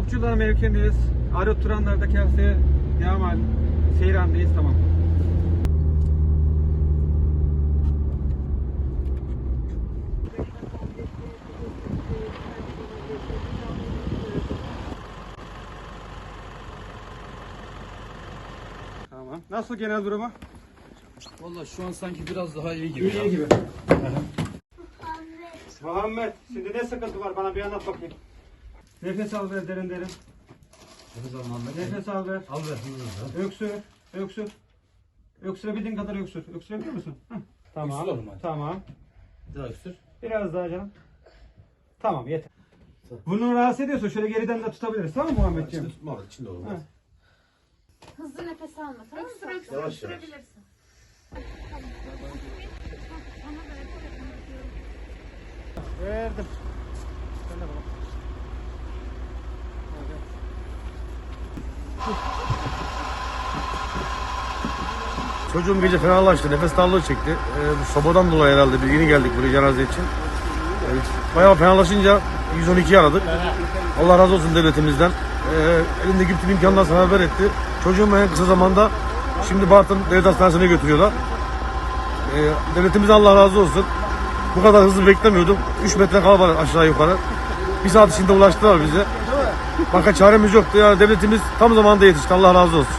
Okçular mevkindeyiz. Arı Turanlar'da kelseye devam halinde. Seyran'dayız tamam. Tamam. Nasıl genel durumu? Valla şu an sanki biraz daha iyi gibi. İyi gibi. Muhammed, şimdi ne sıkıntı var? Bana bir anlat bakayım. Nefes al ver derin derin. Nefes al Muhammed. Nefes al ver. Al ver. Öksür, öksür. Öksürebildiğin kadar öksür. Öksürebiliyor musun? Heh. Tamam. Öksür oğlum hadi. Tamam. Daha öksür. Biraz daha canım. Tamam yeter. Bunu rahatsız ediyorsa şöyle geriden de tutabiliriz. Tamam mı Muhammedciğim? tutma içinde olur. Ha. Hızlı nefes alma tamam mı? Öksür öksür Yavaş yavaş. öksürebilirsin. Verdim. Sen de bana. Çocuğum gece fenalaştı, nefes darlığı çekti. Ee, sobadan dolayı herhalde biz yeni geldik buraya cenaze için. Ee, bayağı fenalaşınca 112'yi aradık. Allah razı olsun devletimizden. Ee, elindeki bütün imkanlar sana haber etti. Çocuğumu en kısa zamanda şimdi Bartın Devlet Hastanesi'ne götürüyorlar. Ee, devletimize Allah razı olsun. Bu kadar hızlı beklemiyordum. 3 metre kal var aşağı yukarı. Bir saat içinde ulaştılar bize. Başka çaremiz yoktu. Yani devletimiz tam zamanında yetişti. Allah razı olsun.